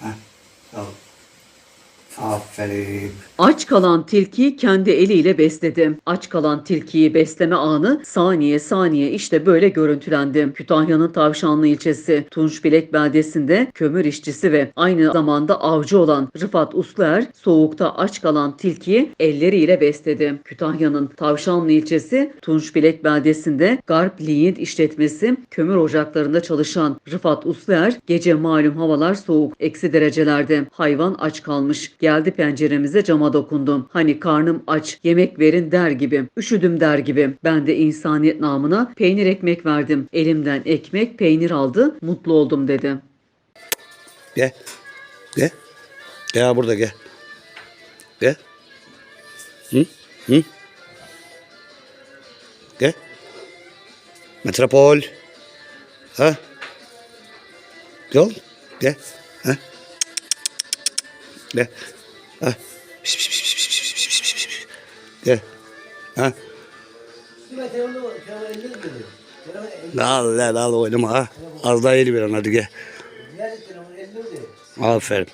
哎哦 Aferin. Aç kalan tilkiyi kendi eliyle besledi. Aç kalan tilkiyi besleme anı saniye saniye işte böyle görüntülendi. Kütahya'nın Tavşanlı ilçesi Tunçbilek beldesinde kömür işçisi ve aynı zamanda avcı olan Rıfat Usluer soğukta aç kalan tilkiyi elleriyle besledi. Kütahya'nın Tavşanlı ilçesi Tunçbilek beldesinde Garp Linyit işletmesi kömür ocaklarında çalışan Rıfat Usluer gece malum havalar soğuk eksi derecelerde hayvan aç kalmış. Geldi penceremize cama dokundum. Hani karnım aç yemek verin der gibi. Üşüdüm der gibi. Ben de insaniyet namına peynir ekmek verdim. Elimden ekmek peynir aldı. Mutlu oldum dedi. Gel. Gel. Gel burada gel. Gel. Hı? Hı? Gel. Metropol. Ha? Gel. Gel. Ha? Gel. Ha? Piş, piş, piş, piş, piş, piş, piş, piş, piş. Gel. Ha? Al lan al oynama ha. Az daha yeni bir an hadi gel. Aferin.